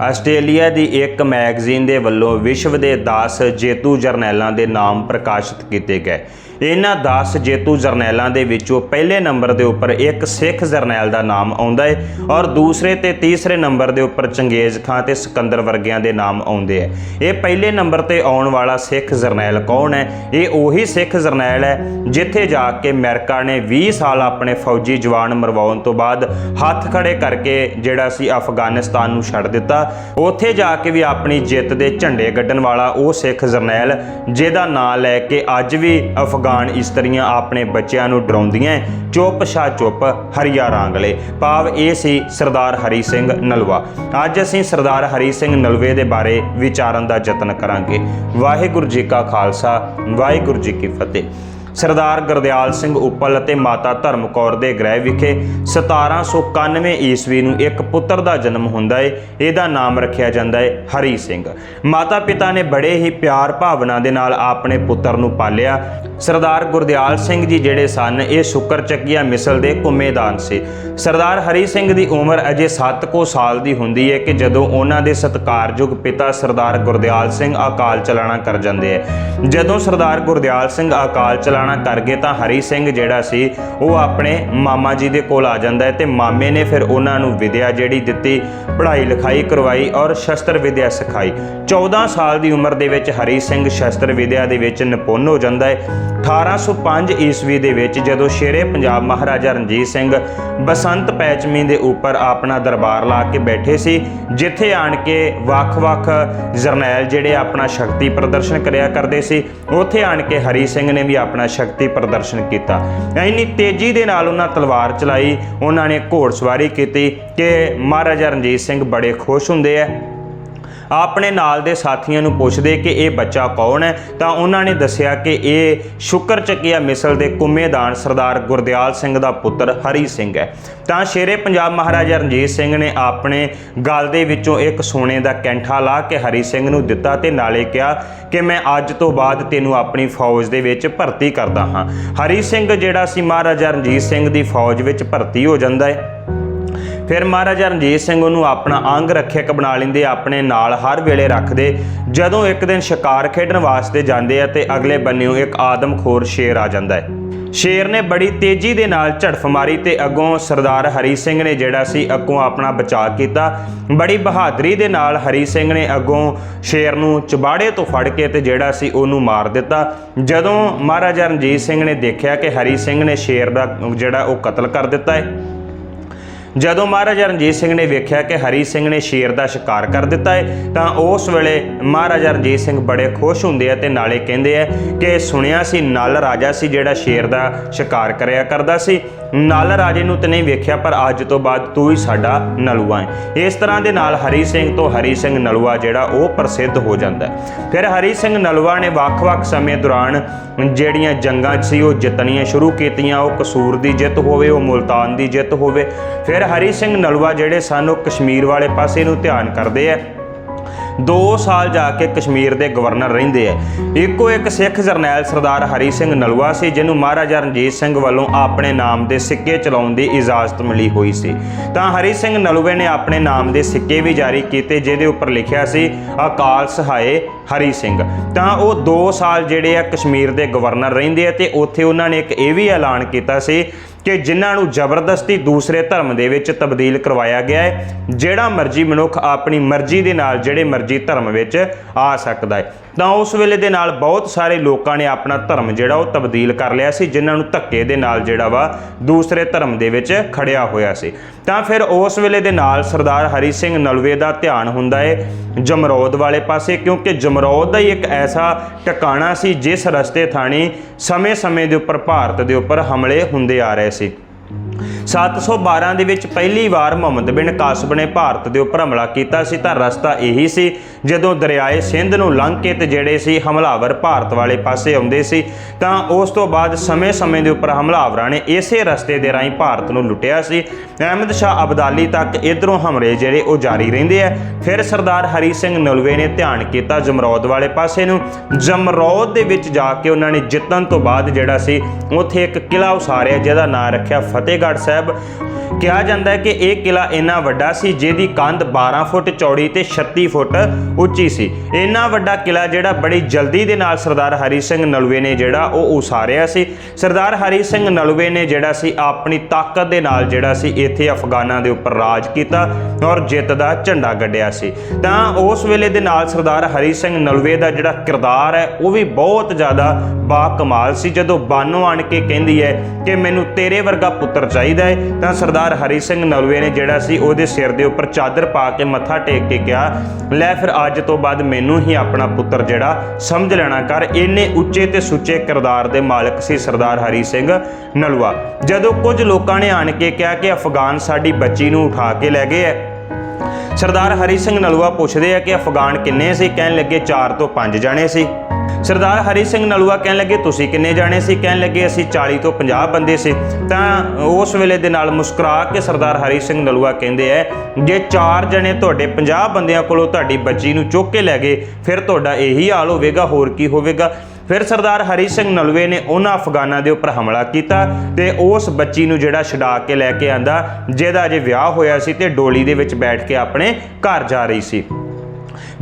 Australia ਦੀ ਇੱਕ magazine ਦੇ ਵੱਲੋਂ ਵਿਸ਼ਵ ਦੇ 10 ਜੇਤੂ ਜਰਨੈਲਾਂ ਦੇ ਨਾਮ ਪ੍ਰਕਾਸ਼ਿਤ ਕੀਤੇ ਗਏ। ਇਹਨਾਂ 10 ਜੇਤੂ ਜਰਨੈਲਾਂ ਦੇ ਵਿੱਚੋਂ ਪਹਿਲੇ ਨੰਬਰ ਦੇ ਉੱਪਰ ਇੱਕ ਸਿੱਖ ਜਰਨੈਲ ਦਾ ਨਾਮ ਆਉਂਦਾ ਹੈ ਔਰ ਦੂਸਰੇ ਤੇ ਤੀਸਰੇ ਨੰਬਰ ਦੇ ਉੱਪਰ ਚੰਗੇਜ਼ ਖਾਂ ਤੇ ਸਿਕੰਦਰ ਵਰਗਿਆਂ ਦੇ ਨਾਮ ਆਉਂਦੇ ਹੈ ਇਹ ਪਹਿਲੇ ਨੰਬਰ ਤੇ ਆਉਣ ਵਾਲਾ ਸਿੱਖ ਜਰਨੈਲ ਕੌਣ ਹੈ? ਇਹ ਉਹੀ ਸਿੱਖ ਜਰਨੈਲ ਹੈ ਜਿੱਥੇ ਜਾ ਕੇ ਅਮਰੀਕਾ ਨੇ 20 ਸਾਲ ਆਪਣੇ ਫੌਜੀ ਜਵਾਨ ਮਰਵਾਉਣ ਤੋਂ ਬਾਅਦ ਹੱਥ ਖੜੇ ਕਰਕੇ ਜਿਹੜਾ ਸੀ ਅਫਗਾਨਿਸਤਾਨ ਨੂੰ ਛੱਡ ਦਿੱਤਾ ਉੱਥੇ ਜਾ ਕੇ ਵੀ ਆਪਣੀ ਜਿੱਤ ਦੇ ਝੰਡੇ ਗੱਡਣ ਵਾਲਾ ਉਹ ਸਿੱਖ ਜਰਨੈਲ, ਜਿਹਦਾ ਨਾਂ ਲੈ ਕੇ ਅੱਜ ਵੀ ਅਫਗਾਨ ਇਸਤਰੀਆਂ ਆਪਣੇ ਬੱਚਿਆਂ ਨੂੰ ਡਰਾਉਂਦੀਆਂ ਚੁੱਪ ਸ਼ਾ ਚੁੱਪ ਹਰੀਆ ਰਾਂਗਲੇ। ਭਾਵ ਇਹ ਸੀ ਸਰਦਾਰ ਹਰੀ ਸਿੰਘ ਨਲਵਾ। ਅੱਜ ਅਸੀਂ ਸਰਦਾਰ ਹਰੀ ਸਿੰਘ ਨਲਵੇ ਦੇ ਬਾਰੇ ਵਿਚਾਰਨ ਦਾ ਯਤਨ ਕਰਾਂਗੇ। ਵਾਹਿਗੁਰੂ ਜੀ ਕਾ ਖਾਲਸਾ, ਵਾਹਿਗੁਰੂ ਜੀ ਕੀ ਫਤਿਹ। ਸਰਦਾਰ ਗੁਰਦਿਆਲ ਸਿੰਘ ਉੱਪਲ ਅਤੇ ਮਾਤਾ ਧਰਮ ਕੌਰ ਦੇ ਗ੍ਰਹਿ ਵਿਖੇ 1791 ਈਸਵੀ ਨੂੰ ਇੱਕ ਪੁੱਤਰ ਦਾ ਜਨਮ ਹੁੰਦਾ ਏ। ਇਹਦਾ ਨਾਮ ਰੱਖਿਆ ਜਾਂਦਾ ਹੈ ਹਰੀ ਸਿੰਘ। ਮਾਤਾ ਪਿਤਾ ਨੇ ਬੜੇ ਹੀ ਪਿਆਰ ਭਾਵਨਾ ਦੇ ਨਾਲ ਆਪਣੇ ਪੁੱਤਰ ਨੂੰ ਪਾਲਿਆ। ਸਰਦਾਰ ਗੁਰਦਿਆਲ ਸਿੰਘ ਜੀ ਜਿਹੜੇ ਸਨ, ਇਹ ਸ਼ੁਕਰ ਚੱਕੀਆ ਮਿਸਲ ਦੇ ਕੁੰਮੇਦਾਨ ਸੀ। ਸਰਦਾਰ ਹਰੀ ਸਿੰਘ ਦੀ ਉਮਰ ਅਜੇ 7 ਕੋ ਸਾਲ ਦੀ ਹੁੰਦੀ ਹੈ ਕਿ ਜਦੋਂ ਉਹਨਾਂ ਦੇ ਸਤਿਕਾਰਯੋਗ ਪਿਤਾ ਸਰਦਾਰ ਗੁਰਦਿਆਲ ਸਿੰਘ ਅਕਾਲ ਚਲਾਣਾ ਕਰ ਜਾਂਦੇ ਹੈ ਜਦੋਂ ਸਰਦਾਰ ਗੁਰਦਿਆਲ ਸਿੰਘ ਅਕਾਲ ਚਲਾਣਾ ਕਰ ਗਏ ਤਾਂ ਹਰੀ ਸਿੰਘ ਜਿਹੜਾ ਸੀ, ਉਹ ਆਪਣੇ ਮਾਮਾ ਜੀ ਦੇ ਕੋਲ ਆ ਜਾਂਦਾ ਹੈ ਤੇ ਮਾਮੇ ਨੇ ਫਿਰ ਉਹਨਾਂ ਨੂੰ ਵਿਦਿਆ ਜਿਹੜੀ ਦਿੱਤੀ, ਪੜ੍ਹਾਈ ਲਿਖਾਈ ਕਰਵਾਈ ਔਰ ਸ਼ਸਤਰ ਵਿਦਿਆ ਸਿਖਾਈ। 14 ਸਾਲ ਦੀ ਉਮਰ ਦੇ ਵਿੱਚ ਹਰੀ ਸਿੰਘ ਸ਼ਸਤਰ ਵਿਦਿਆ ਦੇ ਵਿੱਚ ਨਿਪੁੰਨ ਹੋ ਜਾਂਦਾ ਹੈ। 1805 ਈਸਵੀ ਦੇ ਵਿੱਚ ਜਦੋਂ ਸ਼ੇਰੇ ਪੰਜਾਬ ਮਹਾਰਾਜਾ ਰਣਜੀਤ ਸਿੰਘ ਬਸੰਤ ਪੈਚਮੀ ਦੇ ਉੱਪਰ ਆਪਣਾ ਦਰਬਾਰ ਲਾ ਕੇ ਬੈਠੇ ਸੀ, ਜਿੱਥੇ ਆਣ ਕੇ ਵੱਖ-ਵੱਖ ਜਰਨੈਲ ਜਿਹੜੇ ਆਪਣਾ ਸ਼ਕਤੀ ਪ੍ਰਦਰਸ਼ਨ ਕਰਿਆ ਕਰਦੇ ਸੀ, ਉੱਥੇ ਆਣ ਕੇ ਹਰੀ ਸਿੰਘ ਨੇ ਵੀ ਆਪਣਾ ਸ਼ਕਤੀ ਪ੍ਰਦਰਸ਼ਨ ਕੀਤਾ। ਇੰਨੀ ਤੇਜ਼ੀ ਦੇ ਨਾਲ ਉਹਨਾਂ ਤਲਵਾਰ ਚਲਾਈ, ਉਹਨਾਂ ਨੇ ਘੋੜਸਵਾਰੀ ਕੀਤੀ ਕਿ ਮਹਾਰਾਜਾ ਰਣਜੀਤ ਸਿੰਘ ਬੜੇ ਖੁਸ਼ ਹੁੰਦੇ ਆ। ਆਪਣੇ ਨਾਲ ਦੇ ਸਾਥੀਆਂ ਨੂੰ ਪੁੱਛਦੇ ਕਿ ਇਹ ਬੱਚਾ ਕੌਣ ਹੈ, ਤਾਂ ਉਹਨਾਂ ਨੇ ਦੱਸਿਆ ਕਿ ਇਹ ਸ਼ੁਕਰ ਚੱਕੀਆ ਮਿਸਲ ਦੇ ਕੁੰਮੇਦਾਨ ਸਰਦਾਰ ਗੁਰਦਿਆਲ ਸਿੰਘ ਦਾ ਪੁੱਤਰ ਹਰੀ ਸਿੰਘ ਹੈ। ਤਾਂ ਸ਼ੇਰੇ ਪੰਜਾਬ ਮਹਾਰਾਜਾ ਰਣਜੀਤ ਸਿੰਘ ਨੇ ਆਪਣੇ ਗਲ ਦੇ ਵਿੱਚੋਂ ਇੱਕ ਸੋਨੇ ਦਾ ਕੈਂਠਾ ਲਾ ਕੇ ਹਰੀ ਸਿੰਘ ਨੂੰ ਦਿੱਤਾ ਤੇ ਨਾਲੇ ਕਿਹਾ ਕਿ ਮੈਂ ਅੱਜ ਤੋਂ ਬਾਅਦ ਤੈਨੂੰ ਆਪਣੀ ਫੌਜ ਦੇ ਵਿੱਚ ਭਰਤੀ ਕਰਦਾ ਹਾਂ। ਹਰੀ ਸਿੰਘ ਜਿਹੜਾ ਸੀ ਮਹਾਰਾਜਾ ਰਣਜੀਤ ਸਿੰਘ ਦੀ ਫੌਜ ਵਿੱਚ ਭਰਤੀ ਹੋ ਜਾਂਦਾ ਹੈ। ਫਿਰ ਮਹਾਰਾਜਾ ਰਣਜੀਤ ਸਿੰਘ ਉਹਨੂੰ ਆਪਣਾ ਅੰਗ ਰੱਖਿਅਕ ਬਣਾ ਲੈਂਦੇ, ਆਪਣੇ ਨਾਲ ਹਰ ਵੇਲੇ ਰੱਖਦੇ। ਜਦੋਂ ਇੱਕ ਦਿਨ ਸ਼ਿਕਾਰ ਖੇਡਣ ਵਾਸਤੇ ਜਾਂਦੇ ਆ ਤੇ ਅਗਲੇ ਬੰਨਿਓ ਇੱਕ ਆਦਮਖੋਰ ਸ਼ੇਰ ਆ ਜਾਂਦਾ ਹੈ। ਸ਼ੇਰ ਨੇ ਬੜੀ ਤੇਜ਼ੀ ਦੇ ਨਾਲ ਝੜਫ ਮਾਰੀ ਤੇ ਅੱਗੋਂ ਸਰਦਾਰ ਹਰੀ ਸਿੰਘ ਨੇ ਜਿਹੜਾ ਸੀ ਅੱਗੋਂ ਆਪਣਾ ਬਚਾਅ ਕੀਤਾ। ਬੜੀ ਬਹਾਦਰੀ ਦੇ ਨਾਲ ਹਰੀ ਸਿੰਘ ਨੇ ਅੱਗੋਂ ਸ਼ੇਰ ਨੂੰ ਚਬਾੜੇ ਤੋਂ ਫੜ ਕੇ ਤੇ ਜਿਹੜਾ ਸੀ ਉਹਨੂੰ ਮਾਰ ਦਿੱਤਾ। ਜਦੋਂ ਮਹਾਰਾਜਾ ਰਣਜੀਤ ਸਿੰਘ ਨੇ ਦੇਖਿਆ ਕਿ ਹਰੀ ਸਿੰਘ ਨੇ ਸ਼ੇਰ ਦਾ ਜਿਹੜਾ ਉਹ ਕਤਲ ਕਰ ਦਿੱਤਾ ਹੈ ਜਦੋਂ ਮਹਾਰਾਜਾ ਰਣਜੀਤ ਸਿੰਘ ਨੇ ਵੇਖਿਆ ਕਿ ਹਰੀ ਸਿੰਘ ਨੇ ਸ਼ੇਰ ਦਾ ਸ਼ਿਕਾਰ ਕਰ ਦਿੱਤਾ ਹੈ, ਤਾਂ ਉਸ ਵੇਲੇ ਮਹਾਰਾਜਾ ਰਣਜੀਤ ਸਿੰਘ ਬੜੇ ਖੁਸ਼ ਹੁੰਦੇ ਆ ਤੇ ਨਾਲੇ ਕਹਿੰਦੇ ਆ ਕਿ ਸੁਣਿਆ ਸੀ, ਨਲ ਰਾਜਾ ਸੀ ਜਿਹੜਾ ਸ਼ੇਰ ਦਾ ਸ਼ਿਕਾਰ ਕਰਿਆ ਕਰਦਾ ਸੀ। ਨਲ ਰਾਜੇ ਨੂੰ ਤੇ ਨਹੀਂ ਵੇਖਿਆ, ਪਰ ਅੱਜ ਤੋਂ ਬਾਅਦ ਤੂੰ ਹੀ ਸਾਡਾ ਨਲੂਆ ਹੈ। ਇਸ ਤਰ੍ਹਾਂ ਦੇ ਨਾਲ ਹਰੀ ਸਿੰਘ ਤੋਂ ਹਰੀ ਸਿੰਘ ਨਲੂਆ ਜਿਹੜਾ ਉਹ ਪ੍ਰਸਿੱਧ ਹੋ ਜਾਂਦਾ ਫਿਰ ਹਰੀ ਸਿੰਘ ਨਲੂਆ ਨੇ ਵੱਖ-ਵੱਖ ਸਮੇਂ ਦੌਰਾਨ ਜਿਹੜੀਆਂ ਜੰਗਾਂ ਸੀ, ਉਹ ਜਿੱਤਣੀਆਂ ਸ਼ੁਰੂ ਕੀਤੀਆਂ। ਉਹ ਕਸੂਰ ਦੀ ਜਿੱਤ ਹੋਵੇ, ਉਹ ਮੁਲਤਾਨ ਦੀ ਜਿੱਤ ਹੋਵੇ। ਫਿਰ ਹਰੀ ਸਿੰਘ ਨਲਵਾ ਜਿਹੜੇ ਸਨ ਉਹ ਕਸ਼ਮੀਰ ਵਾਲੇ ਪਾਸੇ ਨੂੰ ਧਿਆਨ ਕਰਦੇ ਆ 2 ਸਾਲ ਜਾ ਕੇ ਕਸ਼ਮੀਰ ਦੇ ਗਵਰਨਰ ਰਹਿੰਦੇ ਆ। ਇੱਕੋ ਇੱਕ ਸਿੱਖ ਜਰਨੈਲ ਸਰਦਾਰ ਹਰੀ ਸਿੰਘ ਨਲਵਾ ਸੀ, ਜਿਹਨੂੰ ਮਹਾਰਾਜਾ ਰਣਜੀਤ ਸਿੰਘ ਵੱਲੋਂ ਆਪਣੇ ਨਾਮ ਦੇ ਸਿੱਕੇ ਚਲਾਉਣ ਦੀ ਇਜਾਜ਼ਤ ਮਿਲੀ ਹੋਈ ਸੀ। ਤਾਂ ਹਰੀ ਸਿੰਘ ਨਲਵੇ ਨੇ ਆਪਣੇ ਨਾਮ ਦੇ ਸਿੱਕੇ ਵੀ ਜਾਰੀ ਕੀਤੇ, ਜਿਹਦੇ ਉੱਪਰ ਲਿਖਿਆ ਸੀ, ਅਕਾਲ ਸਹਾਏ ਹਰੀ ਸਿੰਘ। ਤਾਂ ਉਹ 2 ਸਾਲ ਜਿਹੜੇ ਆ ਕਸ਼ਮੀਰ ਦੇ ਗਵਰਨਰ ਰਹਿੰਦੇ ਆ ਤੇ ਉੱਥੇ ਉਹਨਾਂ ਨੇ ਇੱਕ ਇਹ ਵੀ ਐਲਾਨ ਕੀਤਾ ਸੀ ਕਿ ਜਿਨ੍ਹਾਂ ਨੂੰ ਜ਼ਬਰਦਸਤੀ ਦੂਸਰੇ ਧਰਮ ਦੇ ਵਿੱਚ ਤਬਦੀਲ ਕਰਵਾਇਆ ਗਿਆ ਹੈ, ਜਿਹੜਾ ਮਰਜ਼ੀ ਮਨੁੱਖ ਆਪਣੀ ਮਰਜ਼ੀ ਦੇ ਨਾਲ ਜਿਹੜੇ ਮਰਜ਼ੀ ਧਰਮ ਵਿੱਚ ਆ ਸਕਦਾ ਹੈ। ਤਾਂ ਉਸ ਵੇਲੇ ਦੇ ਨਾਲ ਬਹੁਤ ਸਾਰੇ ਲੋਕਾਂ ਨੇ ਆਪਣਾ ਧਰਮ ਜਿਹੜਾ ਉਹ ਤਬਦੀਲ ਕਰ ਲਿਆ ਸੀ, ਜਿਨ੍ਹਾਂ ਨੂੰ ਧੱਕੇ ਦੇ ਨਾਲ ਜਿਹੜਾ ਵਾ ਦੂਸਰੇ ਧਰਮ ਦੇ ਵਿੱਚ ਖੜਿਆ ਹੋਇਆ ਸੀ। ਤਾਂ ਫਿਰ ਉਸ ਵੇਲੇ ਦੇ ਨਾਲ ਸਰਦਾਰ ਹਰੀ ਸਿੰਘ ਨਲਵੇ ਦਾ ਧਿਆਨ ਹੁੰਦਾ ਹੈ ਜਮਰੌਦ ਵਾਲੇ ਪਾਸੇ, ਕਿਉਂਕਿ ਜਮਰੌਦ ਦਾ ਹੀ ਇੱਕ ਐਸਾ ਟਿਕਾਣਾ ਸੀ ਜਿਸ ਰਸਤੇ ਥਾਣੀ ਸਮੇਂ-ਸਮੇਂ ਦੇ ਉੱਪਰ ਭਾਰਤ ਦੇ ਉੱਪਰ ਹਮਲੇ ਹੁੰਦੇ ਆ ਰਹੇ ਸੀ 712 ਦੇ ਵਿੱਚ ਪਹਿਲੀ ਵਾਰ ਮੁਹੰਮਦ ਬਿਨ ਕਾਸਬ ਨੇ ਭਾਰਤ ਦੇ ਉੱਪਰ ਹਮਲਾ ਕੀਤਾ ਸੀ, ਤਾਂ ਰਸਤਾ ਇਹੀ ਸੀ ਜਦੋਂ ਦਰਿਆਏ ਸਿੰਧ ਨੂੰ ਲੰਘ ਕੇ ਤੇ ਜਿਹੜੇ ਸੀ ਹਮਲਾਵਰ ਭਾਰਤ ਵਾਲੇ ਪਾਸੇ ਆਉਂਦੇ ਸੀ, ਤਾਂ ਉਸ ਤੋਂ ਬਾਅਦ ਸਮੇਂ-ਸਮੇਂ ਦੇ ਉੱਪਰ ਹਮਲਾਵਰਾਂ ਨੇ ਇਸੇ ਰਸਤੇ ਦੇ ਰਾਹੀਂ ਭਾਰਤ ਨੂੰ ਲੁੱਟਿਆ ਸੀ। ਅਹਿਮਦ ਸ਼ਾਹ ਅਬਦਾਲੀ ਤੱਕ ਇਧਰੋਂ ਹਮਲੇ ਜਿਹੜੇ ਉਹ ਜਾਰੀ ਰਹਿੰਦੇ ਆ। ਫਿਰ ਸਰਦਾਰ ਹਰੀ ਸਿੰਘ ਨਲਵੇ ਨੇ ਧਿਆਨ ਕੀਤਾ ਜਮਰੌਦ ਵਾਲੇ ਪਾਸੇ ਨੂੰ। ਜਮਰੌਦ ਦੇ ਵਿੱਚ ਜਾ ਕੇ ਉਹਨਾਂ ਨੇ ਜਿੱਤਣ ਤੋਂ ਬਾਅਦ ਜਿਹੜਾ ਸੀ, ਉੱਥੇ ਇੱਕ ਕਿਲਾ ਉਸਾਰਿਆ, ਜਿਹਦਾ ਨਾਂ ਰੱਖਿਆ ਫਤਿਹਗੜ੍ਹ ਫਤਿਹਗੜ੍ਹ ਸਾਹਿਬ। ਕਿਹਾ ਜਾਂਦਾ ਹੈ ਕਿ ਇਹ ਕਿਲਾ ਇੰਨਾ ਵੱਡਾ ਸੀ ਜਿਹਦੀ ਕੰਧ 12 ਫੁੱਟ, ਚੌੜੀ ਤੇ 36 ਫੁੱਟ ਉੱਚੀ ਸੀ। ਇੰਨਾ ਵੱਡਾ ਕਿਲਾ ਜਿਹੜਾ ਬੜੀ ਜਲਦੀ ਦੇ ਨਾਲ ਸਰਦਾਰ ਹਰੀ ਸਿੰਘ ਨਲਵੇ ਨੇ ਜਿਹੜਾ ਉਹ ਉਸਾਰਿਆ ਸੀ। ਸਰਦਾਰ ਹਰੀ ਸਿੰਘ ਨਲਵੇ ਨੇ ਜਿਹੜਾ ਸੀ ਆਪਣੀ ਤਾਕਤ ਦੇ ਨਾਲ ਜਿਹੜਾ ਸੀ ਇੱਥੇ ਅਫਗਾਨਾਂ ਦੇ ਉੱਪਰ ਰਾਜ ਕੀਤਾ ਔਰ ਜਿੱਤ ਦਾ ਝੰਡਾ ਗੱਡਿਆ ਸੀ। ਤਾਂ ਉਸ ਵੇਲੇ ਦੇ ਨਾਲ ਸਰਦਾਰ ਹਰੀ ਸਿੰਘ ਨਲਵੇ ਦਾ ਜਿਹੜਾ ਕਿਰਦਾਰ ਹੈ, ਉਹ ਵੀ ਬਹੁਤ ਜ਼ਿਆਦਾ ਬਾ ਕਮਾਲ ਸੀ। ਜਦੋਂ ਬਾਨੋ ਆਣ ਕੇ ਕਹਿੰਦੀ ਹੈ ਕਿ ਮੈਨੂੰ ਤੇਰੇ ਵਰਗਾ ਪੁੱਤਰ ਚਾਹੀਦਾ ਹੈ, ਤਾਂ ਸਰਦਾਰ ਹਰੀ ਸਿੰਘ ਨਲਵੇ ਨੇ ਜਿਹੜਾ ਸੀ ਉਹਦੇ ਸਿਰ ਦੇ ਉੱਪਰ ਚਾਦਰ ਪਾ ਕੇ ਮੱਥਾ ਟੇਕ ਕੇ ਕਿਹਾ, ਲੈ ਫਿਰ ਅੱਜ ਤੋਂ ਬਾਅਦ ਮੈਨੂੰ ਹੀ ਆਪਣਾ ਪੁੱਤਰ ਜਿਹੜਾ ਸਮਝ ਲੈਣਾ ਕਰ। ਇੰਨੇ ਉੱਚੇ ਤੇ ਸੁੱਚੇ ਕਿਰਦਾਰ ਦੇ ਮਾਲਕ ਸੀ ਸਰਦਾਰ ਹਰੀ ਸਿੰਘ ਨਲਵਾ ਜਦੋਂ ਕੁਝ ਲੋਕਾਂ ਨੇ ਆਣ ਕੇ ਕਿਹਾ ਕਿ ਅਫਗਾਨ ਸਾਡੀ ਬੱਚੀ ਨੂੰ ਉਠਾ ਕੇ ਲੈ ਗਏ ਐ ਸਰਦਾਰ ਹਰੀ ਸਿੰਘ ਨਲੂਆ ਪੁੱਛਦੇ ਆ ਕਿ ਅਫਗਾਨ ਕਿੰਨੇ ਸੀ? ਕਹਿਣ ਲੱਗੇ 4 ਤੋਂ 5 ਜਾਣੇ ਸੀ। ਸਰਦਾਰ ਹਰੀ ਸਿੰਘ ਨਲੂਆ ਕਹਿਣ ਲੱਗੇ, ਤੁਸੀਂ ਕਿੰਨੇ ਜਾਣੇ ਸੀ? ਕਹਿਣ ਲੱਗੇ, ਅਸੀਂ 40 ਤੋਂ 50 ਬੰਦੇ ਸੀ। ਤਾਂ ਉਸ ਵੇਲੇ ਦੇ ਨਾਲ ਮੁਸਕਰਾ ਕੇ ਸਰਦਾਰ ਹਰੀ ਸਿੰਘ ਨਲੂਆ ਕਹਿੰਦੇ ਐ ਜੇ 4 ਜਣੇ ਤੁਹਾਡੇ 50 ਬੰਦਿਆਂ ਕੋਲੋਂ ਤੁਹਾਡੀ ਬੱਚੀ ਨੂੰ ਚੁੱਕ ਕੇ ਲੈ ਗਏ, ਫਿਰ ਤੁਹਾਡਾ ਇਹੀ ਹਾਲ ਹੋਵੇਗਾ, ਹੋਰ ਕੀ ਹੋਵੇਗਾ? ਫਿਰ ਸਰਦਾਰ ਹਰੀ ਸਿੰਘ ਨਲਵੇ ਨੇ ਉਹਨਾਂ ਅਫਗਾਨਾਂ ਦੇ ਉੱਪਰ ਹਮਲਾ ਕੀਤਾ ਤੇ ਉਸ ਬੱਚੀ ਨੂੰ ਜਿਹੜਾ ਛਡਾ ਕੇ ਲੈ ਕੇ ਆਂਦਾ, ਜਿਹਦਾ ਅਜੇ ਵਿਆਹ ਹੋਇਆ ਸੀ ਤੇ ਡੋਲੀ ਦੇ ਵਿੱਚ ਬੈਠ ਕੇ ਆਪਣੇ ਘਰ ਜਾ ਰਹੀ ਸੀ।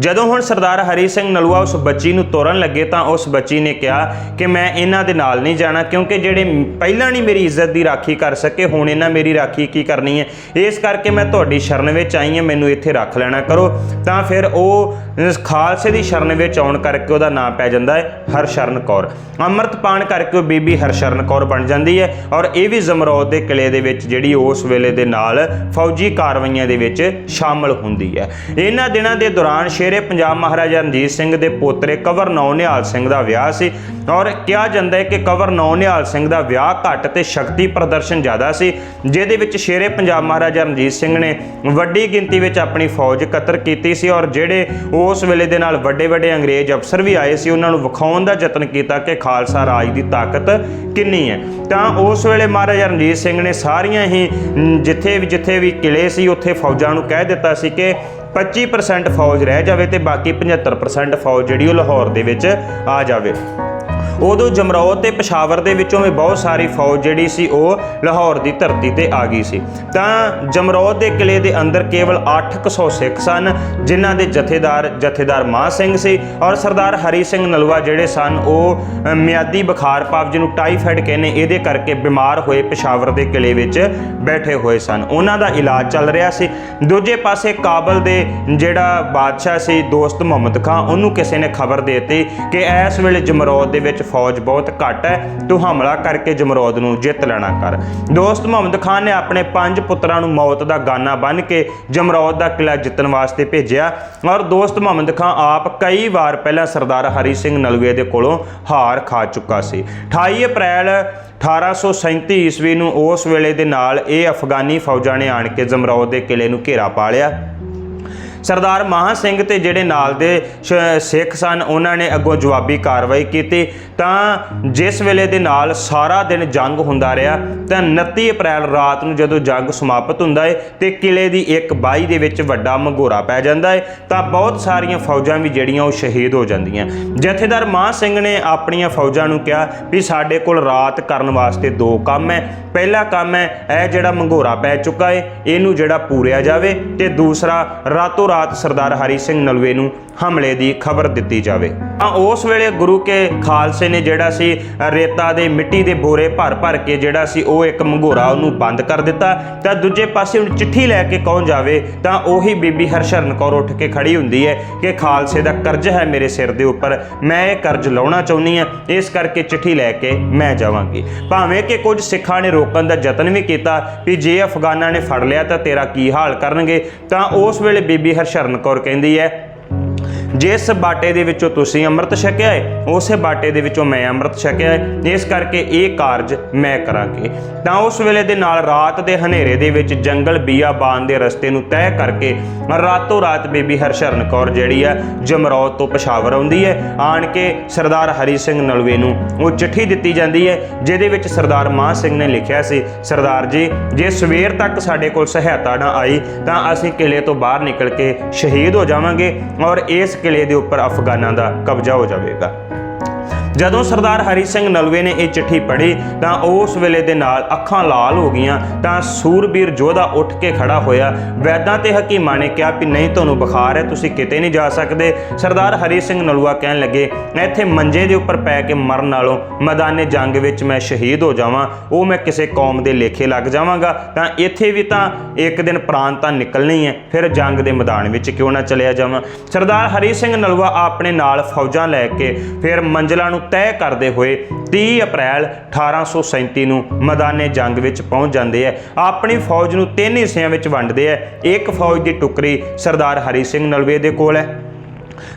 ਜਦੋਂ ਹੁਣ ਸਰਦਾਰ ਹਰੀ ਸਿੰਘ ਨਲੂਆ ਉਸ ਬੱਚੀ ਨੂੰ ਤੋਰਨ ਲੱਗੇ ਤਾਂ ਉਸ ਬੱਚੀ ਨੇ ਕਿਹਾ ਕਿ ਮੈਂ ਇਹਨਾਂ ਦੇ ਨਾਲ ਨਹੀਂ ਜਾਣਾ, ਕਿਉਂਕਿ ਜਿਹੜੇ ਪਹਿਲਾਂ ਨਹੀਂ ਮੇਰੀ ਇੱਜ਼ਤ ਦੀ ਰਾਖੀ ਕਰ ਸਕੇ, ਹੁਣ ਇਹਨਾਂ ਮੇਰੀ ਰਾਖੀ ਕੀ ਕਰਨੀ ਹੈ? ਇਸ ਕਰਕੇ ਮੈਂ ਤੁਹਾਡੀ ਸ਼ਰਨ ਵਿੱਚ ਆਈ ਹਾਂ, ਮੈਨੂੰ ਇੱਥੇ ਰੱਖ ਲੈਣਾ ਕਰੋ। ਤਾਂ ਫਿਰ ਉਹ ਖਾਲਸੇ ਦੀ ਸ਼ਰਨ ਵਿੱਚ ਆਉਣ ਕਰਕੇ ਉਹਦਾ ਨਾਮ ਪੈ ਜਾਂਦਾ ਹੈ ਹਰਸ਼ਰਨ ਕੌਰ। ਅੰਮ੍ਰਿਤ ਪਾਣ ਕਰਕੇ ਉਹ ਬੀਬੀ ਹਰਸ਼ਰਨ ਕੌਰ ਬਣ ਜਾਂਦੀ ਹੈ ਔਰ ਇਹ ਵੀ ਜ਼ਮਰੌਦ ਦੇ ਕਿਲੇ ਦੇ ਵਿੱਚ ਜਿਹੜੀ ਉਸ ਵੇਲੇ ਦੇ ਨਾਲ ਫੌਜੀ ਕਾਰਵਾਈਆਂ ਦੇ ਵਿੱਚ ਸ਼ਾਮਲ ਹੁੰਦੀ ਹੈ। ਇਹਨਾਂ ਦਿਨਾਂ ਦੇ ਦੌਰਾਨ ਸ਼ੇਰੇ ਪੰਜਾਬ ਮਹਾਰਾਜਾ ਰਣਜੀਤ ਸਿੰਘ ਦੇ ਪੋਤਰੇ ਕਵਰ ਨੌ ਨਿਹਾਲ ਸਿੰਘ ਦਾ ਵਿਆਹ ਸੀ ਔਰ ਕਿਹਾ ਜਾਂਦਾ ਹੈ ਕਿ ਕਵਰ ਨੌ ਨਿਹਾਲ ਸਿੰਘ ਦਾ ਵਿਆਹ ਘੱਟ ਤੇ ਸ਼ਕਤੀ ਪ੍ਰਦਰਸ਼ਨ ਜ਼ਿਆਦਾ ਸੀ, ਜਿਹਦੇ ਵਿੱਚ ਸ਼ੇਰੇ ਪੰਜਾਬ ਮਹਾਰਾਜਾ ਰਣਜੀਤ ਸਿੰਘ ਨੇ ਵੱਡੀ ਗਿਣਤੀ ਵਿੱਚ ਆਪਣੀ ਫੌਜ ਇਕੱਤਰ ਕੀਤੀ ਸੀ ਔਰ ਜਿਹੜੇ ਉਹ ਉਸ ਵੇਲੇ ਦੇ ਨਾਲ ਵੱਡੇ ਵੱਡੇ ਅੰਗਰੇਜ਼ ਅਫਸਰ ਵੀ ਆਏ ਸੀ। ਉਹਨਾਂ ਨੂੰ ਵਿਖਾਉਣ ਦਾ ਯਤਨ ਕੀਤਾ ਕਿ ਖਾਲਸਾ ਰਾਜ ਦੀ ਤਾਕਤ ਕਿੰਨੀ ਹੈ। ਤਾਂ ਉਸ ਵੇਲੇ ਮਹਾਰਾਜਾ ਰਣਜੀਤ ਸਿੰਘ ਨੇ ਸਾਰੀਆਂ ਹੀ ਜਿੱਥੇ ਵੀ ਜਿੱਥੇ ਵੀ ਕਿਲੇ ਸੀ, ਉੱਥੇ ਫੌਜਾਂ ਨੂੰ ਕਹਿ ਦਿੱਤਾ ਸੀ ਕਿ 25% ਫੌਜ ਰਹਿ ਜਾਵੇ ਤੇ ਬਾਕੀ 75% ਫੌਜ ਜਿਹੜੀ ਉਹ ਲਾਹੌਰ ਦੇ ਵਿੱਚ ਆ ਜਾਵੇ। ਉਦੋਂ ਜਮਰੌਦ ਤੇ ਪਸ਼ਾਵਰ ਦੇ ਵਿੱਚੋਂ ਵੀ ਬਹੁਤ ਸਾਰੀ ਫੌਜ ਜਿਹੜੀ ਸੀ ਉਹ ਲਾਹੌਰ ਦੀ ਧਰਤੀ ਤੇ ਆ ਗਈ ਸੀ। ਤਾਂ ਜਮਰੌਦ ਦੇ ਕਿਲੇ ਦੇ ਅੰਦਰ ਕੇਵਲ 800 ਸਿੱਖ ਸਨ, ਜਿਨ੍ਹਾਂ ਦੇ ਜਥੇਦਾਰ ਜਥੇਦਾਰ ਮਾਹ ਸਿੰਘ ਸੀ ਔਰ ਸਰਦਾਰ ਹਰੀ ਸਿੰਘ ਨਲਵਾ ਜਿਹੜੇ ਸਨ, ਉਹ ਮਿਆਦੀ ਬੁਖਾਰ ਭਾਵ ਜਿਹਨੂੰ ਟਾਈਫਾਇਡ ਕਹਿੰਦੇ, ਇਹਦੇ ਕਰਕੇ ਬਿਮਾਰ ਹੋਏ ਪਸ਼ਾਵਰ ਦੇ ਕਿਲੇ ਵਿੱਚ ਬੈਠੇ ਹੋਏ ਸਨ। ਉਹਨਾਂ ਦਾ ਇਲਾਜ ਚੱਲ ਰਿਹਾ ਸੀ। ਦੂਜੇ ਪਾਸੇ ਕਾਬਲ ਦੇ ਜਿਹੜਾ ਬਾਦਸ਼ਾਹ ਸੀ, ਦੋਸਤ ਮੁਹੰਮਦ ਖਾਂ, ਉਹਨੂੰ ਕਿਸੇ ਨੇ ਖਬਰ ਦੇ ਦਿੱਤੀ ਕਿ ਇਸ ਵੇਲੇ ਜਮਰੌਦ ਦੇ ਵਿੱਚ ਫੌਜ ਬਹੁਤ ਘੱਟ ਹੈ, ਤੂੰ ਹਮਲਾ ਕਰਕੇ ਜਮਰੌਦ ਨੂੰ ਜਿੱਤ ਲੈਣਾ ਕਰ। ਦੋਸਤ ਮੁਹੰਮਦ ਖਾਨ ਨੇ ਆਪਣੇ ਪੰਜ ਪੁੱਤਰਾਂ ਨੂੰ ਮੌਤ ਦਾ ਗਾਨਾ ਬੰਨ ਕੇ ਜਮਰੌਦ ਦਾ ਕਿਲਾ ਜਿੱਤਣ ਵਾਸਤੇ ਭੇਜਿਆ ਔਰ ਦੋਸਤ ਮੁਹੰਮਦ ਖਾਨ ਆਪ ਕਈ ਵਾਰ ਪਹਿਲਾਂ ਸਰਦਾਰ ਹਰੀ ਸਿੰਘ ਨਲਵੇ ਦੇ ਕੋਲੋਂ ਹਾਰ ਖਾ ਚੁੱਕਾ ਸੀ। 28 ਅਪ੍ਰੈਲ 1837 ਈਸਵੀ ਨੂੰ ਉਸ ਵੇਲੇ ਦੇ ਨਾਲ ਇਹ ਅਫਗਾਨੀ ਫੌਜਾਂ ਨੇ ਆਣ ਕੇ ਜਮਰੌਦ ਦੇ ਕਿਲੇ ਨੂੰ ਘੇਰਾ ਪਾ ਲਿਆ। ਸਰਦਾਰ ਮਹਾ ਸਿੰਘ ਤੇ ਜਿਹੜੇ ਨਾਲ ਦੇ ਸਿੱਖ ਸਨ, ਉਹਨਾਂ ਨੇ ਅੱਗੋਂ ਜਵਾਬੀ ਕਾਰਵਾਈ ਕੀਤੀ। ਤਾਂ ਜਿਸ ਵੇਲੇ ਦੇ ਨਾਲ ਸਾਰਾ ਦਿਨ ਜੰਗ ਹੁੰਦਾ ਰਿਹਾ, ਤਾਂ 29 ਅਪ੍ਰੈਲ ਰਾਤ ਨੂੰ ਜਦੋਂ ਜੰਗ ਸਮਾਪਤ ਹੁੰਦਾ ਹੈ ਤੇ ਕਿਲੇ ਦੀ ਇੱਕ ਬਾਈ ਦੇ ਵਿੱਚ ਵੱਡਾ ਮਘੋਰਾ ਪੈ ਜਾਂਦਾ ਹੈ ਤਾਂ ਬਹੁਤ ਸਾਰੀਆਂ ਫੌਜਾਂ ਵੀ ਜਿਹੜੀਆਂ ਉਹ ਸ਼ਹੀਦ ਹੋ ਜਾਂਦੀਆਂ। ਜਥੇਦਾਰ ਮਹਾ ਸਿੰਘ ਨੇ ਆਪਣੀਆਂ ਫੌਜਾਂ ਨੂੰ ਕਿਹਾ ਵੀ ਸਾਡੇ ਕੋਲ ਰਾਤ ਕਰਨ ਵਾਸਤੇ ਦੋ ਕੰਮ ਹੈ ਪਹਿਲਾ ਕੰਮ ਹੈ, ਇਹ ਜਿਹੜਾ ਮੰਗੋਰਾ ਪੈ ਚੁੱਕਾ ਹੈ ਇਹਨੂੰ ਜਿਹੜਾ ਪੂਰਿਆ ਜਾਵੇ ਤੇ ਦੂਸਰਾ ਰਾਤੋਂ ਰਾਤ ਸਰਦਾਰ ਹਰੀ ਸਿੰਘ ਨਲਵੇ ਨੂੰ ਹਮਲੇ ਦੀ ਖਬਰ ਦਿੱਤੀ ਜਾਵੇ। ਤਾਂ ਉਸ ਵੇਲੇ ਗੁਰੂ ਕੇ ਖਾਲਸੇ ਨੇ ਜਿਹੜਾ ਸੀ ਰੇਤਾ ਦੇ ਮਿੱਟੀ ਦੇ ਬੋਰੇ ਭਰ ਭਰ ਕੇ ਜਿਹੜਾ ਸੀ, ਉਹ ਇੱਕ ਮੰਗੋਰਾ ਉਹਨੂੰ ਬੰਦ ਕਰ ਦਿੱਤਾ। ਤਾਂ ਦੂਜੇ ਪਾਸੇ ਹੁਣ ਚਿੱਠੀ ਲੈ ਕੇ ਕੌਣ ਜਾਵੇ, ਤਾਂ ਉਹੀ ਬੀਬੀ ਹਰਸ਼ਰਨ ਕੌਰ ਉੱਠ ਕੇ ਖੜੀ ਹੁੰਦੀ ਹੈ ਕਿ ਖਾਲਸੇ ਦਾ ਕਰਜ਼ ਹੈ ਮੇਰੇ ਸਿਰ ਦੇ ਉੱਪਰ। ਮੈਂ ਇਹ ਕਰਜ਼ ਲਾਉਣਾ ਚਾਹੁੰਦੀ ਹਾਂ, ਇਸ ਕਰਕੇ ਚਿੱਠੀ ਲੈ ਕੇ ਮੈਂ ਜਾਵਾਂਗੀ। ਭਾਵੇਂ ਕਿ ਕੁਝ ਸਿੱਖਾਂ ਨੇ ਰੋਕਣ ਦਾ ਯਤਨ ਵੀ ਕੀਤਾ, ਵੀ ਜੇ ਅਫਗਾਨਾਂ ਨੇ ਫੜ ਲਿਆ ਤਾਂ ਤੇਰਾ ਕੀ ਹਾਲ ਕਰਨਗੇ? ਤਾਂ ਉਸ ਵੇਲੇ ਬੀਬੀ ਹਰਸ਼ਰਨ ਕੌਰ ਕਹਿੰਦੀ ਹੈ ਜਿਸ ਬਾਟੇ ਦੇ ਵਿੱਚੋਂ ਤੁਸੀਂ ਅੰਮ੍ਰਿਤ ਛਕਿਆ ਹੈ ਉਸੇ ਬਾਟੇ ਦੇ ਵਿੱਚੋਂ ਮੈਂ ਅੰਮ੍ਰਿਤ ਛਕਿਆ ਹੈ ਇਸ ਕਰਕੇ ਇਹ ਕਾਰਜ ਮੈਂ ਕਰਾਂਗੀ। ਤਾਂ ਉਸ ਵੇਲੇ ਦੇ ਨਾਲ ਰਾਤ ਦੇ ਹਨੇਰੇ ਦੇ ਵਿੱਚ ਜੰਗਲ ਬੀਆਬਾਨ ਦੇ ਰਸਤੇ ਨੂੰ ਤੈਅ ਕਰਕੇ ਰਾਤੋਂ ਰਾਤ ਬੀਬੀ ਹਰਸ਼ਰਨ ਕੌਰ ਜਿਹੜੀ ਆ, ਜਮਰੌਤ ਤੋਂ ਪਸ਼ਾਵਰ ਆਉਂਦੀ ਹੈ ਆਣ ਕੇ ਸਰਦਾਰ ਹਰੀ ਸਿੰਘ ਨਲਵੇ ਨੂੰ ਉਹ ਚਿੱਠੀ ਦਿੱਤੀ ਜਾਂਦੀ ਹੈ ਜਿਹਦੇ ਵਿੱਚ ਸਰਦਾਰ ਮਾਹ ਸਿੰਘ ਨੇ ਲਿਖਿਆ ਸੀ, ਸਰਦਾਰ ਜੀ, ਜੇ ਸਵੇਰ ਤੱਕ ਸਾਡੇ ਕੋਲ ਸਹਾਇਤਾ ਨਾ ਆਈ, ਤਾਂ ਅਸੀਂ ਕਿਲੇ ਤੋਂ ਬਾਹਰ ਨਿਕਲ ਕੇ ਸ਼ਹੀਦ ਹੋ ਜਾਵਾਂਗੇ ਔਰ ਇਸ ਕਿਲੇ ਦੇ ਉੱਪਰ ਅਫਗਾਨਾਂ ਦਾ ਕਬਜ਼ਾ ਹੋ ਜਾਵੇਗਾ। ਜਦੋਂ ਸਰਦਾਰ ਹਰੀ ਸਿੰਘ ਨਲਵੇ ਨੇ ਇਹ ਚਿੱਠੀ ਪੜ੍ਹੀ ਤਾਂ ਉਸ ਵੇਲੇ ਦੇ ਨਾਲ ਅੱਖਾਂ ਲਾਲ ਹੋ ਗਈਆਂ ਤਾਂ ਸੂਰਬੀਰ ਜੋਧਾ ਉੱਠ ਕੇ ਖੜਾ ਹੋਇਆ। ਵੈਦਾਂ ਤੇ ਹਕੀਮਾਂ ਨੇ ਕਿਹਾ ਵੀ ਨਹੀਂ, ਤੁਹਾਨੂੰ ਬੁਖਾਰ ਹੈ, ਤੁਸੀਂ ਕਿਤੇ ਨਹੀਂ ਜਾ ਸਕਦੇ। ਸਰਦਾਰ ਹਰੀ ਸਿੰਘ ਨਲੂਆ ਕਹਿਣ ਲੱਗੇ ਇੱਥੇ ਮੰਜੇ ਦੇ ਉੱਪਰ ਪੈ ਕੇ ਮਰਨ ਨਾਲੋਂ ਮੈਦਾਨੇ ਜੰਗ ਵਿੱਚ ਮੈਂ ਸ਼ਹੀਦ ਹੋ ਜਾਵਾਂ, ਉਹ ਮੈਂ ਕਿਸੇ ਕੌਮ ਦੇ ਲੇਖੇ ਲੱਗ ਜਾਵਾਂਗਾ। ਤਾਂ ਇੱਥੇ ਵੀ ਤਾਂ ਇੱਕ ਦਿਨ ਪ੍ਰਾਣ ਤਾਂ ਨਿਕਲਣੀ ਹੈ, ਫਿਰ ਜੰਗ ਦੇ ਮੈਦਾਨ ਵਿੱਚ ਕਿਉਂ ਨਾ ਚਲਿਆ ਜਾਵਾਂ? ਸਰਦਾਰ ਹਰੀ ਸਿੰਘ ਨਲੂਆ ਆਪਣੇ ਨਾਲ ਫੌਜਾਂ ਲੈ ਕੇ ਫਿਰ ਮੰਜ਼ਲਾਂ ਨੂੰ ਤੈਅ ਕਰਦੇ ਹੋਏ 30 ਅਪ੍ਰੈਲ 1837 ਨੂੰ ਮੈਦਾਨੇ ਜੰਗ ਵਿੱਚ ਪਹੁੰਚ ਜਾਂਦੇ ਹੈ ਆਪਣੀ ਫੌਜ ਨੂੰ ਤਿੰਨ ਹਿੱਸਿਆਂ ਵਿੱਚ ਵੰਡਦੇ ਹੈ ਇੱਕ ਫੌਜ ਦੀ ਟੁਕੜੀ ਸਰਦਾਰ ਹਰੀ ਸਿੰਘ ਨਲਵੇ ਦੇ ਕੋਲ ਹੈ।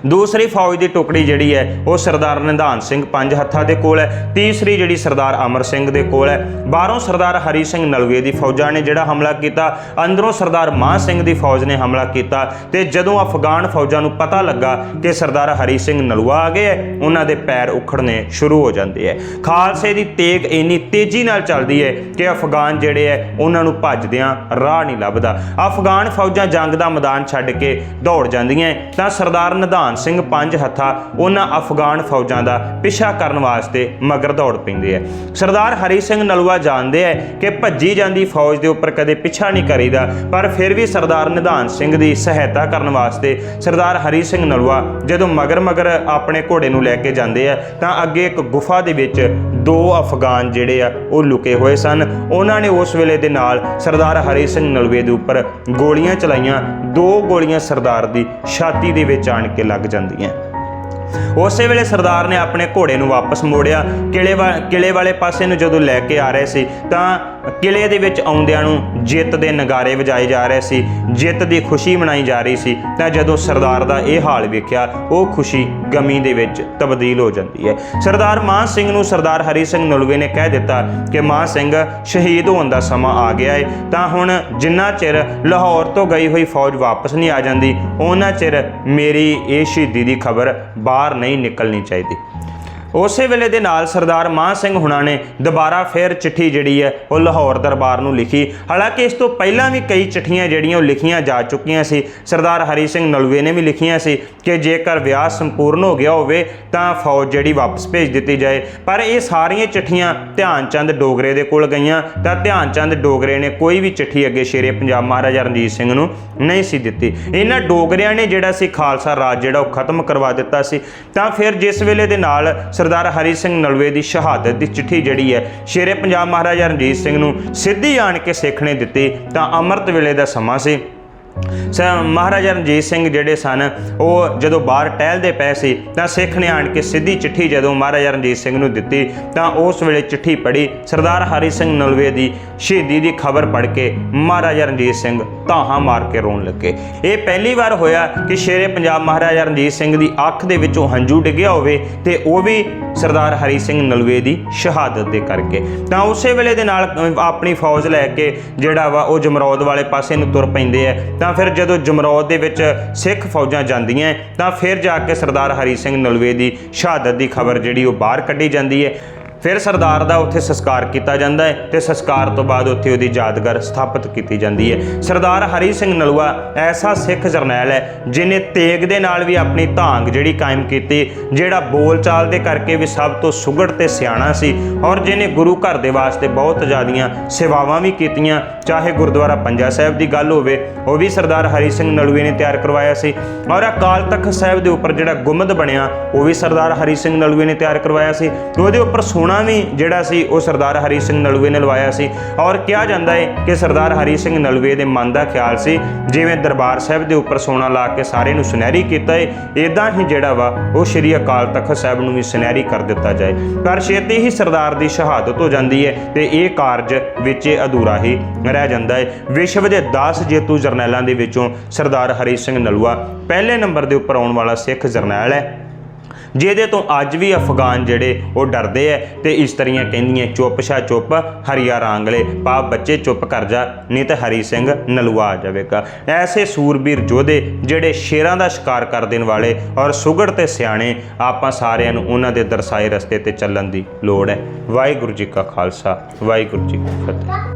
ਦੂਸਰੀ ਫੌਜ ਦੀ ਟੁਕੜੀ ਜਿਹੜੀ ਹੈ, ਉਹ ਸਰਦਾਰ ਨਿਧਾਨ ਸਿੰਘ ਪੰਜ ਹੱਥਾਂ ਦੇ ਕੋਲ ਹੈ। ਤੀਸਰੀ ਜਿਹੜੀ ਸਰਦਾਰ ਅਮਰ ਸਿੰਘ ਦੇ ਕੋਲ ਹੈ। ਬਾਹਰੋਂ ਸਰਦਾਰ ਹਰੀ ਸਿੰਘ ਨਲਵੇ ਦੀ ਫੌਜਾਂ ਨੇ ਜਿਹੜਾ ਹਮਲਾ ਕੀਤਾ, ਅੰਦਰੋਂ ਸਰਦਾਰ ਮਾਹ ਸਿੰਘ ਦੀ ਫੌਜ ਨੇ ਹਮਲਾ ਕੀਤਾ ਤੇ ਜਦੋਂ ਅਫਗਾਨ ਫੌਜਾਂ ਨੂੰ ਪਤਾ ਲੱਗਾ ਕਿ ਸਰਦਾਰ ਹਰੀ ਸਿੰਘ ਨਲੂਆ ਆ ਗਏ ਹੈ, ਉਹਨਾਂ ਦੇ ਪੈਰ ਉਖੜਨੇ ਸ਼ੁਰੂ ਹੋ ਜਾਂਦੇ ਹੈ। ਖਾਲਸੇ ਦੀ ਤੇਗ ਇੰਨੀ ਤੇਜ਼ੀ ਨਾਲ ਚੱਲਦੀ ਹੈ ਕਿ ਅਫਗਾਨ ਜਿਹੜੇ ਹੈ, ਉਹਨਾਂ ਨੂੰ ਭੱਜਦਿਆਂ ਰਾਹ ਨਹੀਂ ਲੱਭਦਾ। ਅਫਗਾਨ ਫੌਜਾਂ ਜੰਗ ਦਾ ਮੈਦਾਨ ਛੱਡ ਕੇ ਦੌੜ ਜਾਂਦੀਆਂ ਹੈ। ਤਾਂ ਸਰਦਾਰ ਨਿਧਾਨ ਸਿੰਘ ਪੰਜ ਹੱਥਾ ਉਹਨਾਂ ਅਫਗਾਨ ਫੌਜਾਂ ਦਾ ਪਿੱਛਾ ਕਰਨ ਵਾਸਤੇ ਮਗਰ ਦੌੜ ਪੈਂਦੇ ਆ। ਸਰਦਾਰ ਹਰੀ ਸਿੰਘ ਨਲੂਆ ਜਾਣਦੇ ਆ ਕਿ ਭੱਜੀ ਜਾਂਦੀ ਫੌਜ ਦੇ ਉੱਪਰ ਕਦੇ ਪਿੱਛਾ ਨਹੀਂ ਕਰੀਦਾ, ਪਰ ਫਿਰ ਵੀ ਸਰਦਾਰ ਨਿਧਾਨ ਸਿੰਘ ਦੀ ਸਹਾਇਤਾ ਕਰਨ ਵਾਸਤੇ ਸਰਦਾਰ ਹਰੀ ਸਿੰਘ ਨਲੂਆ ਜਦੋਂ ਮਗਰ ਮਗਰ ਆਪਣੇ ਘੋੜੇ ਨੂੰ ਲੈ ਕੇ ਜਾਂਦੇ ਆ, ਤਾਂ ਅੱਗੇ ਇੱਕ ਗੁਫਾ ਦੇ ਵਿੱਚ ਦੋ ਅਫਗਾਨ ਜਿਹੜੇ ਆ, ਉਹ ਲੁਕੇ ਹੋਏ ਸਨ। ਉਹਨਾਂ ਨੇ ਉਸ ਵੇਲੇ ਦੇ ਨਾਲ ਸਰਦਾਰ ਹਰੀ ਸਿੰਘ ਨਲਵੇ ਦੇ ਉੱਪਰ ਗੋਲੀਆਂ ਚਲਾਈਆਂ। ਦੋ ਗੋਲੀਆਂ ਸਰਦਾਰ ਦੀ ਛਾਤੀ ਦੇ ਵਿੱਚ ਆਣ ਕੇ ਲੱਗ ਜਾਂਦੀਆਂ। ਉਸੇ ਵੇਲੇ ਸਰਦਾਰ ਨੇ ਆਪਣੇ ਘੋੜੇ ਨੂੰ ਵਾਪਸ ਮੋੜਿਆ। ਕਿਲੇ ਵਾ- ਕਿਲੇ ਵਾਲੇ ਪਾਸੇ ਨੂੰ ਜਦੋਂ ਲੈ ਕੇ ਆ ਰਹੇ ਸੀ, ਤਾਂ ਕਿਲੇ ਦੇ ਵਿੱਚ ਆਉਂਦਿਆਂ ਨੂੰ ਜਿੱਤ ਦੇ ਨਗਾਰੇ ਵਜਾਏ ਜਾ ਰਹੇ ਸੀ, ਜਿੱਤ ਦੀ ਖੁਸ਼ੀ ਮਨਾਈ ਜਾ ਰਹੀ ਸੀ, ਤਾਂ ਜਦੋਂ ਸਰਦਾਰ ਦਾ ਇਹ ਹਾਲ ਵੇਖਿਆ, ਉਹ ਖੁਸ਼ੀ ਗਮੀ ਦੇ ਵਿੱਚ ਤਬਦੀਲ ਹੋ ਜਾਂਦੀ ਹੈ। ਸਰਦਾਰ ਮਾਨ ਸਿੰਘ ਨੂੰ ਸਰਦਾਰ ਹਰੀ ਸਿੰਘ ਨਲਵੇ ਨੇ ਕਹਿ ਦਿੱਤਾ ਕਿ ਮਾਨ ਸਿੰਘ, ਸ਼ਹੀਦ ਹੋਣ ਦਾ ਸਮਾਂ ਆ ਗਿਆ ਹੈ ਤਾਂ ਹੁਣ ਜਿੰਨਾ ਚਿਰ ਲਾਹੌਰ ਤੋਂ ਗਈ ਹੋਈ ਫੌਜ ਵਾਪਸ ਨਹੀਂ ਆ ਜਾਂਦੀ ਉਹਨਾਂ ਚਿਰ ਮੇਰੀ ਇਹ ਸ਼ਹੀਦੀ ਦੀ ਖਬਰ ਬਾਹਰ ਨਹੀਂ ਨਿਕਲਣੀ ਚਾਹੀਦੀ। ਉਸੇ ਵੇਲੇ ਦੇ ਨਾਲ ਸਰਦਾਰ ਮਾਨ ਸਿੰਘ ਹੁਣਾਂ ਨੇ ਦੁਬਾਰਾ ਫਿਰ ਚਿੱਠੀ ਜਿਹੜੀ ਹੈ, ਉਹ ਲਾਹੌਰ ਦਰਬਾਰ ਨੂੰ ਲਿਖੀ। ਹਾਲਾਂਕਿ ਇਸ ਤੋਂ ਪਹਿਲਾਂ ਵੀ ਕਈ ਚਿੱਠੀਆਂ ਜਿਹੜੀਆਂ ਉਹ ਲਿਖੀਆਂ ਜਾ ਚੁੱਕੀਆਂ ਸੀ। ਸਰਦਾਰ ਹਰੀ ਸਿੰਘ ਨਲਵੇ ਨੇ ਵੀ ਲਿਖੀਆਂ ਸੀ ਕਿ ਜੇਕਰ ਵਿਆਹ ਸੰਪੂਰਨ ਹੋ ਗਿਆ ਹੋਵੇ, ਤਾਂ ਫੌਜ ਜਿਹੜੀ ਵਾਪਸ ਭੇਜ ਦਿੱਤੀ ਜਾਏ। ਪਰ ਇਹ ਸਾਰੀਆਂ ਚਿੱਠੀਆਂ ਧਿਆਨ ਚੰਦ ਡੋਗਰੇ ਦੇ ਕੋਲ ਗਈਆਂ। ਤਾਂ ਧਿਆਨ ਚੰਦ ਡੋਗਰੇ ਨੇ ਕੋਈ ਵੀ ਚਿੱਠੀ ਅੱਗੇ ਸ਼ੇਰੇ ਪੰਜਾਬ ਮਹਾਰਾਜਾ ਰਣਜੀਤ ਸਿੰਘ ਨੂੰ ਨਹੀਂ ਸੀ ਦਿੱਤੀ। ਇਹਨਾਂ ਡੋਗਰਿਆਂ ਨੇ ਜਿਹੜਾ ਸੀ ਖਾਲਸਾ ਰਾਜ ਜਿਹੜਾ ਉਹ ਖਤਮ ਕਰਵਾ ਦਿੱਤਾ ਸੀ। ਤਾਂ ਫਿਰ ਜਿਸ ਵੇਲੇ ਦੇ ਨਾਲ ਸਰ ਸਰਦਾਰ ਹਰੀ ਸਿੰਘ ਨਲਵੇ ਦੀ ਸ਼ਹਾਦਤ ਦੀ ਚਿੱਠੀ ਜਿਹੜੀ ਹੈ, ਸ਼ੇਰੇ ਪੰਜਾਬ ਮਹਾਰਾਜਾ ਰਣਜੀਤ ਸਿੰਘ ਨੂੰ ਸਿੱਧੀ ਆਣ ਕੇ ਸਿੱਖ ਨੇ ਦਿੱਤੀ ਤਾਂ ਅੰਮ੍ਰਿਤ ਵੇਲੇ ਦਾ ਸਮਾਂ ਸੀ। ਮਹਾਰਾਜਾ ਰਣਜੀਤ ਸਿੰਘ ਜਿਹੜੇ ਸਨ, ਉਹ ਜਦੋਂ ਬਾਹਰ ਟਹਿਲਦੇ ਪਏ ਸੀ, ਤਾਂ ਸਿੱਖ ਨੇ ਆਣ ਕੇ ਸਿੱਧੀ ਚਿੱਠੀ ਜਦੋਂ ਮਹਾਰਾਜਾ ਰਣਜੀਤ ਸਿੰਘ ਨੂੰ ਦਿੱਤੀ, ਤਾਂ ਉਸ ਵੇਲੇ ਚਿੱਠੀ ਪੜ੍ਹੀ ਸਰਦਾਰ ਹਰੀ ਸਿੰਘ ਨਲਵੇ ਦੀ ਸ਼ਹੀਦੀ ਦੀ ਖਬਰ ਪੜ੍ਹ ਕੇ ਮਹਾਰਾਜਾ ਰਣਜੀਤ ਸਿੰਘ ਧਾਹਾਂ ਮਾਰ ਕੇ ਰੋਣ ਲੱਗੇ। ਇਹ ਪਹਿਲੀ ਵਾਰ ਹੋਇਆ ਕਿ ਸ਼ੇਰੇ ਪੰਜਾਬ ਮਹਾਰਾਜਾ ਰਣਜੀਤ ਸਿੰਘ ਦੀ ਅੱਖ ਦੇ ਵਿੱਚੋਂ ਹੰਝੂ ਡਿੱਗਿਆ ਹੋਵੇ ਤੇ ਉਹ ਵੀ ਸਰਦਾਰ ਹਰੀ ਸਿੰਘ ਨਲਵੇ ਦੀ ਸ਼ਹਾਦਤ ਦੇ ਕਰਕੇ। ਤਾਂ ਉਸੇ ਵੇਲੇ ਦੇ ਨਾਲ ਆਪਣੀ ਫੌਜ ਲੈ ਕੇ ਜਿਹੜਾ ਵਾ ਉਹ ਜਮਰੌਦ ਵਾਲੇ ਪਾਸੇ ਨੂੰ ਤੁਰ ਪੈਂਦੇ ਆ ਤਾਂ ਫਿਰ ਜਦੋਂ ਜਮਰੌਦ ਦੇ ਵਿੱਚ ਸਿੱਖ ਫੌਜਾਂ ਜਾਂਦੀਆਂ, ਤਾਂ ਫਿਰ ਜਾ ਕੇ ਸਰਦਾਰ ਹਰੀ ਸਿੰਘ ਨਲਵੇ ਦੀ ਸ਼ਹਾਦਤ ਦੀ ਖਬਰ ਜਿਹੜੀ ਉਹ ਬਾਹਰ ਕੱਢੀ ਜਾਂਦੀ ਹੈ। ਫਿਰ ਸਰਦਾਰ ਦਾ ਉੱਥੇ ਸੰਸਕਾਰ ਕੀਤਾ ਜਾਂਦਾ ਹੈ ਤੇ ਸੰਸਕਾਰ ਤੋਂ ਬਾਅਦ ਉੱਥੇ ਉਹਦੀ ਯਾਦਗਾਰ ਸਥਾਪਿਤ ਕੀਤੀ ਜਾਂਦੀ ਹੈ। ਸਰਦਾਰ ਹਰੀ ਸਿੰਘ ਨਲੂਆ ਐਸਾ ਸਿੱਖ ਜਰਨੈਲ ਹੈ ਜਿਨੇ ਤੇਗ ਦੇ ਨਾਲ ਵੀ ਆਪਣੀ ਧਾਂਗ ਜਿਹੜੀ ਕਾਇਮ ਕੀਤੀ, ਜਿਹੜਾ ਬੋਲਚਾਲ ਦੇ ਕਰਕੇ ਵੀ ਸਭ ਤੋਂ ਸੁਗੜ ਤੇ ਸਿਆਣਾ ਸੀ ਔਰ ਜਿਨੇ ਗੁਰੂ ਘਰ ਦੇ ਵਾਸਤੇ ਬਹੁਤ ਜ਼ਿਆਦੀਆਂ ਸੇਵਾਵਾਂ ਵੀ ਕੀਤੀਆਂ, ਚਾਹੇ ਗੁਰਦੁਆਰਾ ਪੰਜਾ ਸਾਹਿਬ ਦੀ ਗੱਲ ਹੋਵੇ, ਉਹ ਵੀ ਸਰਦਾਰ ਹਰੀ ਸਿੰਘ ਨਲੂਏ ਨੇ ਤਿਆਰ ਕਰਵਾਇਆ ਸੀ ਔਰ ਅਕਾਲ ਤਖਤ ਸਾਹਿਬ ਦੇ ਉੱਪਰ ਜਿਹੜਾ ਗੁੰਮਦ ਬਣਿਆ, ਉਹ ਵੀ ਸਰਦਾਰ ਹਰੀ ਸਿੰਘ ਨਲੂਏ ਨੇ ਤਿਆਰ ਕਰਵਾਇਆ ਸੀ। ਉਹਦੇ ਉੱਪਰ ਸੋਨਾ ਵੀ ਜਿਹੜਾ ਸੀ ਉਹ ਸਰਦਾਰ ਹਰੀ ਸਿੰਘ ਨਲੂਏ ਨੇ ਲਵਾਇਆ ਸੀ। ਔਰ ਕਿਹਾ ਜਾਂਦਾ ਹੈ ਕਿ ਸਰਦਾਰ ਹਰੀ ਸਿੰਘ ਨਲੂਏ ਦੇ ਮਨ ਦਾ ਖਿਆਲ ਸੀ, ਜਿਵੇਂ ਦਰਬਾਰ ਸਾਹਿਬ ਦੇ ਉੱਪਰ ਸੋਨਾ ਲਾ ਕੇ ਸਾਰੇ ਨੂੰ ਸੁਨਹਿਰੀ ਕੀਤਾ ਹੈ ਇਦਾਂ ਹੀ ਜਿਹੜਾ ਵਾ ਉਹ ਸ੍ਰੀ ਅਕਾਲ ਤਖਤ ਸਾਹਿਬ ਨੂੰ ਵੀ ਸੁਨਹਿਰੀ ਕਰ ਦਿੱਤਾ ਜਾਏ। ਪਰ ਛੇਤੀ ਹੀ ਸਰਦਾਰ ਦੀ ਸ਼ਹਾਦਤ ਹੋ ਜਾਂਦੀ ਹੈ ਤੇ ਇਹ ਕਾਰਜ ਵਿੱਚ ਅਧੂਰਾ ਹੀ ਰਹਿ ਜਾਂਦਾ ਹੈ ਵਿਸ਼ਵ ਦੇ 10 ਜੇਤੂ ਜਰਨੈਲਾਂ ਦੇ ਵਿੱਚੋਂ ਸਰਦਾਰ ਹਰੀ ਸਿੰਘ ਨਲੂਆ ਪਹਿਲੇ ਨੰਬਰ ਦੇ ਉੱਪਰ ਆਉਣ ਵਾਲਾ ਸਿੱਖ ਜਰਨੈਲ ਹੈ। ਜਿਹਦੇ ਤੋਂ ਅੱਜ ਵੀ ਅਫਗਾਨ ਜਿਹੜੇ ਉਹ ਡਰਦੇ ਐ ਤੇ ਇਸਤਰੀਆਂ ਕਹਿੰਦੀਆਂ, ਚੁੱਪ ਛਾ ਚੁੱਪ, ਹਰੀਆ ਰਾਂਗਲੇ ਪਾ ਬੱਚੇ ਚੁੱਪ ਕਰ ਜਾ, ਨਹੀਂ ਤੇ ਹਰੀ ਸਿੰਘ ਨਲੂਆ ਆ ਜਾਵੇਗਾ। ਐਸੇ ਸੂਰਬੀਰ ਯੋਧੇ ਜਿਹੜੇ ਸ਼ੇਰਾਂ ਦਾ ਸ਼ਿਕਾਰ ਕਰ ਦੇਣ ਵਾਲੇ ਔਰ ਸੁਗੜ ਤੇ ਸਿਆਣੇ, ਆਪਾਂ ਸਾਰਿਆਂ ਨੂੰ ਉਹਨਾਂ ਦੇ ਦਰਸਾਏ ਰਸਤੇ ਤੇ ਚੱਲਣ ਦੀ ਲੋੜ ਹੈ ਵਾਹਿਗੁਰੂ ਜੀ ਕਾ ਖਾਲਸਾ, ਵਾਹਿਗੁਰੂ ਜੀ ਕੀ ਫਤਿਹ।